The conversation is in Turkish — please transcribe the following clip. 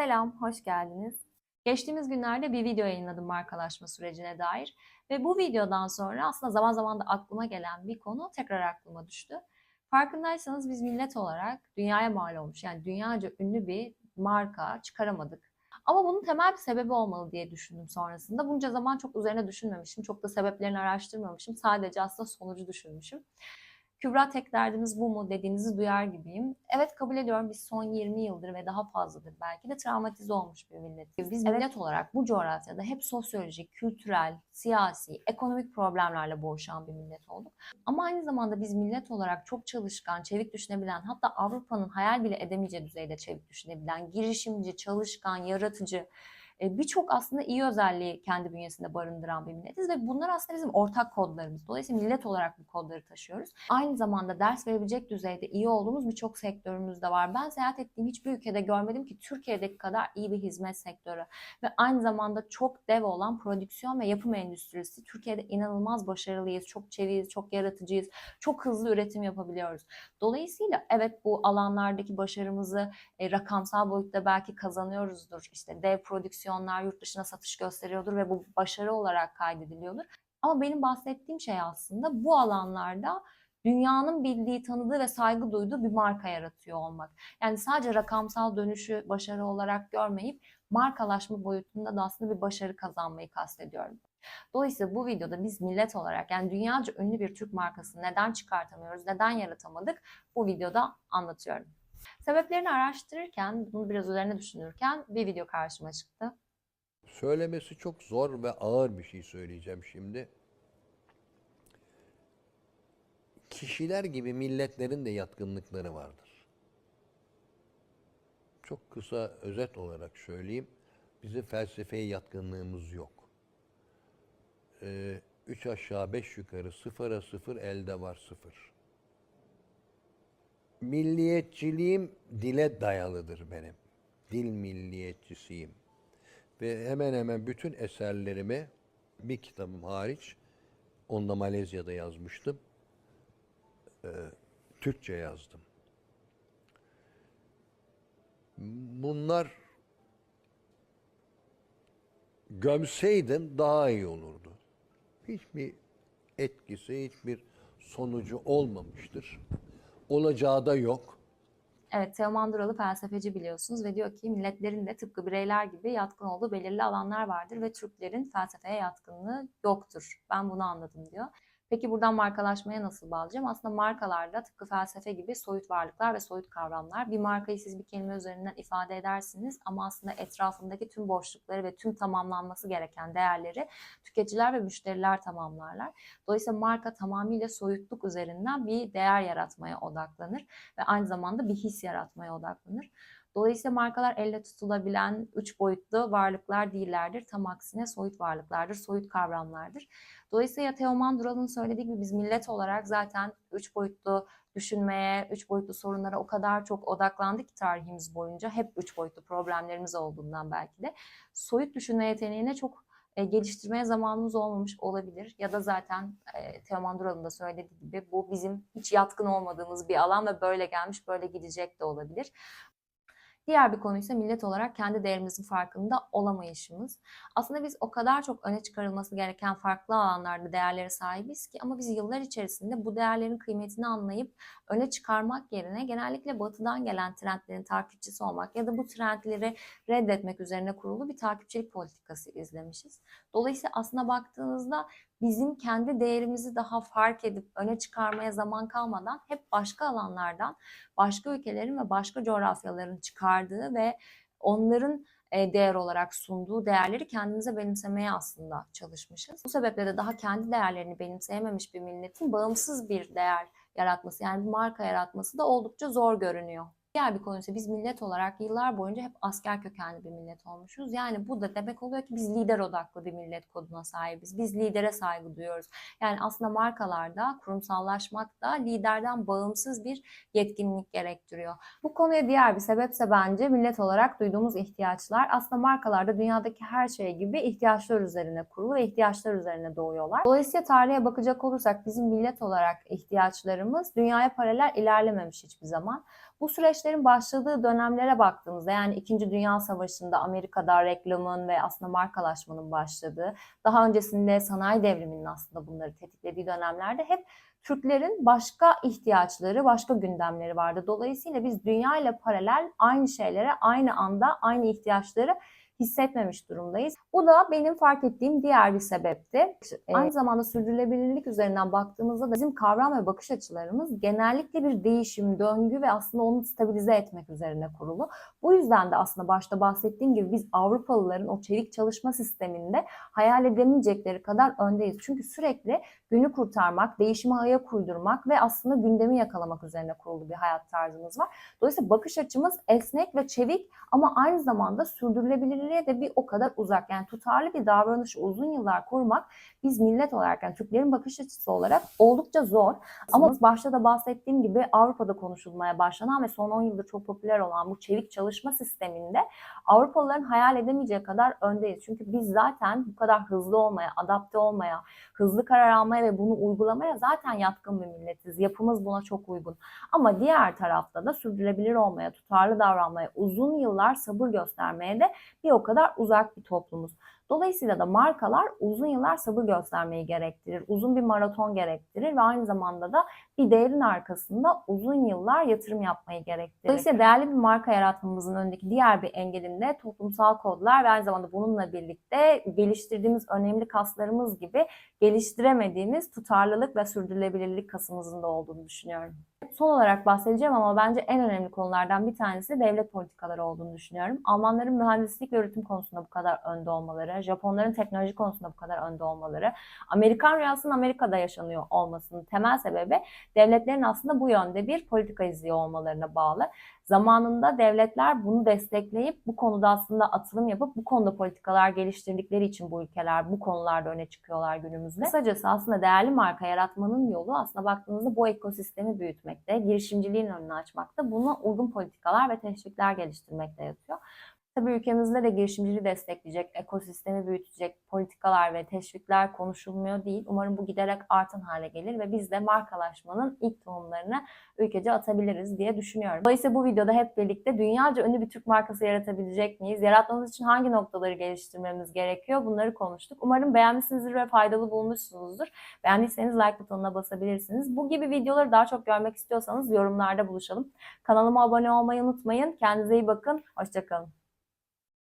Selam, hoş geldiniz. Geçtiğimiz günlerde bir video yayınladım markalaşma sürecine dair ve bu videodan sonra aslında zaman zaman da aklıma gelen bir konu tekrar aklıma düştü. Farkındaysanız biz millet olarak dünyaya mal olmuş yani dünyaca ünlü bir marka çıkaramadık. Ama bunun temel bir sebebi olmalı diye düşündüm sonrasında. Bunca zaman çok üzerine düşünmemişim, çok da sebeplerini araştırmamışım. Sadece aslında sonucu düşünmüşüm. Kübra tek derdimiz bu mu dediğinizi duyar gibiyim. Evet kabul ediyorum biz son 20 yıldır ve daha fazladır belki de travmatize olmuş bir milletiz. Biz millet olarak bu coğrafyada hep sosyolojik, kültürel, siyasi, ekonomik problemlerle boğuşan bir millet olduk. Ama aynı zamanda biz millet olarak çok çalışkan, çevik düşünebilen, hatta Avrupa'nın hayal bile edemeyeceği düzeyde çevik düşünebilen, girişimci, çalışkan, yaratıcı, birçok aslında iyi özelliği kendi bünyesinde barındıran bir milletiz ve bunlar aslında bizim ortak kodlarımız. Dolayısıyla millet olarak bu kodları taşıyoruz. Aynı zamanda ders verebilecek düzeyde iyi olduğumuz birçok sektörümüz de var. Ben seyahat ettiğim hiçbir ülkede görmedim ki Türkiye'deki kadar iyi bir hizmet sektörü ve aynı zamanda çok dev olan prodüksiyon ve yapım endüstrisi. Türkiye'de inanılmaz başarılıyız, çok çeviyiz, çok yaratıcıyız, çok hızlı üretim yapabiliyoruz. Dolayısıyla evet bu alanlardaki başarımızı e, rakamsal boyutta belki kazanıyoruzdur. İşte dev prodüksiyonlar yurt dışına satış gösteriyordur ve bu başarı olarak kaydediliyordur. Ama benim bahsettiğim şey aslında bu alanlarda dünyanın bildiği, tanıdığı ve saygı duyduğu bir marka yaratıyor olmak. Yani sadece rakamsal dönüşü başarı olarak görmeyip markalaşma boyutunda da aslında bir başarı kazanmayı kastediyorum. Dolayısıyla bu videoda biz millet olarak yani dünyaca ünlü bir Türk markasını neden çıkartamıyoruz, neden yaratamadık bu videoda anlatıyorum. Sebeplerini araştırırken, bunu biraz üzerine düşünürken bir video karşıma çıktı. Söylemesi çok zor ve ağır bir şey söyleyeceğim şimdi. Kişiler gibi milletlerin de yatkınlıkları vardır. Çok kısa özet olarak söyleyeyim. Bizim felsefeye yatkınlığımız yok. Ee, üç aşağı beş yukarı sıfıra sıfır elde var sıfır. Milliyetçiliğim dile dayalıdır benim. Dil milliyetçisiyim. Ve hemen hemen bütün eserlerimi bir kitabım hariç, onu da Malezya'da yazmıştım. Ee, Türkçe yazdım. Bunlar gömseydim daha iyi olurdu. Hiçbir etkisi, hiçbir sonucu olmamıştır. Olacağı da yok. Evet, Teoman Duralı felsefeci biliyorsunuz ve diyor ki milletlerin de tıpkı bireyler gibi yatkın olduğu belirli alanlar vardır ve Türklerin felsefeye yatkınlığı yoktur. Ben bunu anladım diyor. Peki buradan markalaşmaya nasıl bağlayacağım? Aslında markalarda tıpkı felsefe gibi soyut varlıklar ve soyut kavramlar. Bir markayı siz bir kelime üzerinden ifade edersiniz ama aslında etrafındaki tüm boşlukları ve tüm tamamlanması gereken değerleri tüketiciler ve müşteriler tamamlarlar. Dolayısıyla marka tamamıyla soyutluk üzerinden bir değer yaratmaya odaklanır ve aynı zamanda bir his yaratmaya odaklanır. Dolayısıyla markalar elle tutulabilen üç boyutlu varlıklar değillerdir. Tam aksine soyut varlıklardır, soyut kavramlardır. Dolayısıyla Teoman Dural'ın söylediği gibi biz millet olarak zaten üç boyutlu düşünmeye, üç boyutlu sorunlara o kadar çok odaklandık ki tarihimiz boyunca hep üç boyutlu problemlerimiz olduğundan belki de soyut düşünme yeteneğine çok e, geliştirmeye zamanımız olmamış olabilir. Ya da zaten e, Teoman Dural'ın da söylediği gibi bu bizim hiç yatkın olmadığımız bir alan ve böyle gelmiş böyle gidecek de olabilir. Diğer bir konu ise millet olarak kendi değerimizin farkında olamayışımız. Aslında biz o kadar çok öne çıkarılması gereken farklı alanlarda değerlere sahibiz ki ama biz yıllar içerisinde bu değerlerin kıymetini anlayıp öne çıkarmak yerine genellikle batıdan gelen trendlerin takipçisi olmak ya da bu trendleri reddetmek üzerine kurulu bir takipçilik politikası izlemişiz. Dolayısıyla aslında baktığınızda bizim kendi değerimizi daha fark edip öne çıkarmaya zaman kalmadan hep başka alanlardan, başka ülkelerin ve başka coğrafyaların çıkardığı ve onların e, değer olarak sunduğu değerleri kendimize benimsemeye aslında çalışmışız. Bu sebeple de daha kendi değerlerini benimseyememiş bir milletin bağımsız bir değer yaratması yani bir marka yaratması da oldukça zor görünüyor. Diğer bir konu ise biz millet olarak yıllar boyunca hep asker kökenli bir millet olmuşuz. Yani bu da demek oluyor ki biz lider odaklı bir millet koduna sahibiz. Biz lidere saygı duyuyoruz. Yani aslında markalarda kurumsallaşmak da liderden bağımsız bir yetkinlik gerektiriyor. Bu konuya diğer bir sebepse bence millet olarak duyduğumuz ihtiyaçlar. Aslında markalarda dünyadaki her şey gibi ihtiyaçlar üzerine kurulu ve ihtiyaçlar üzerine doğuyorlar. Dolayısıyla tarihe bakacak olursak bizim millet olarak ihtiyaçlarımız dünyaya paralel ilerlememiş hiçbir zaman. Bu süreçlerin başladığı dönemlere baktığımızda yani 2. Dünya Savaşı'nda Amerika'da reklamın ve aslında markalaşmanın başladığı, daha öncesinde sanayi devriminin aslında bunları tetiklediği dönemlerde hep Türklerin başka ihtiyaçları, başka gündemleri vardı. Dolayısıyla biz dünya ile paralel aynı şeylere aynı anda aynı ihtiyaçları hissetmemiş durumdayız. Bu da benim fark ettiğim diğer bir sebepti. Aynı zamanda sürdürülebilirlik üzerinden baktığımızda da bizim kavram ve bakış açılarımız genellikle bir değişim, döngü ve aslında onu stabilize etmek üzerine kurulu. Bu yüzden de aslında başta bahsettiğim gibi biz Avrupalıların o çevik çalışma sisteminde hayal edemeyecekleri kadar öndeyiz. Çünkü sürekli günü kurtarmak, değişime ayak uydurmak ve aslında gündemi yakalamak üzerine kurulu bir hayat tarzımız var. Dolayısıyla bakış açımız esnek ve çevik ama aynı zamanda sürdürülebilirliğe de bir o kadar uzak. Yani tutarlı bir davranışı uzun yıllar korumak biz millet olarak yani Türklerin bakış açısı olarak oldukça zor. Ama başta da bahsettiğim gibi Avrupa'da konuşulmaya başlanan ve son 10 yıldır çok popüler olan bu çevik çalışma sisteminde Avrupalıların hayal edemeyeceği kadar öndeyiz. Çünkü biz zaten bu kadar hızlı olmaya, adapte olmaya, hızlı karar almaya ve bunu uygulamaya zaten yatkın bir milletiz. Yapımız buna çok uygun. Ama diğer tarafta da sürdürülebilir olmaya, tutarlı davranmaya, uzun yıllar sabır göstermeye de bir o kadar uzak bir toplumuz. Dolayısıyla da markalar uzun yıllar sabır göstermeyi gerektirir. Uzun bir maraton gerektirir ve aynı zamanda da bir değerin arkasında uzun yıllar yatırım yapmayı gerektirir. Dolayısıyla değerli bir marka yaratmamızın önündeki diğer bir engelin de toplumsal kodlar ve aynı zamanda bununla birlikte geliştirdiğimiz önemli kaslarımız gibi geliştiremediğimiz tutarlılık ve sürdürülebilirlik kasımızın da olduğunu düşünüyorum. Son olarak bahsedeceğim ama bence en önemli konulardan bir tanesi devlet politikaları olduğunu düşünüyorum. Almanların mühendislik ve üretim konusunda bu kadar önde olmaları, Japonların teknoloji konusunda bu kadar önde olmaları, Amerikan rüyasının Amerika'da yaşanıyor olmasının temel sebebi devletlerin aslında bu yönde bir politika izliyor olmalarına bağlı. Zamanında devletler bunu destekleyip bu konuda aslında atılım yapıp bu konuda politikalar geliştirdikleri için bu ülkeler bu konularda öne çıkıyorlar günümüzde. Kısacası aslında değerli marka yaratmanın yolu aslında baktığınızda bu ekosistemi büyütmekte, girişimciliğin önünü açmakta, buna uygun politikalar ve teşvikler geliştirmekte yatıyor. Tabii ülkemizde de girişimciliği destekleyecek, ekosistemi büyütecek politikalar ve teşvikler konuşulmuyor değil. Umarım bu giderek artan hale gelir ve biz de markalaşmanın ilk tohumlarını ülkece atabiliriz diye düşünüyorum. Dolayısıyla bu videoda hep birlikte dünyaca ünlü bir Türk markası yaratabilecek miyiz? Yaratmamız için hangi noktaları geliştirmemiz gerekiyor? Bunları konuştuk. Umarım beğenmişsinizdir ve faydalı bulmuşsunuzdur. Beğendiyseniz like butonuna basabilirsiniz. Bu gibi videoları daha çok görmek istiyorsanız yorumlarda buluşalım. Kanalıma abone olmayı unutmayın. Kendinize iyi bakın. Hoşçakalın.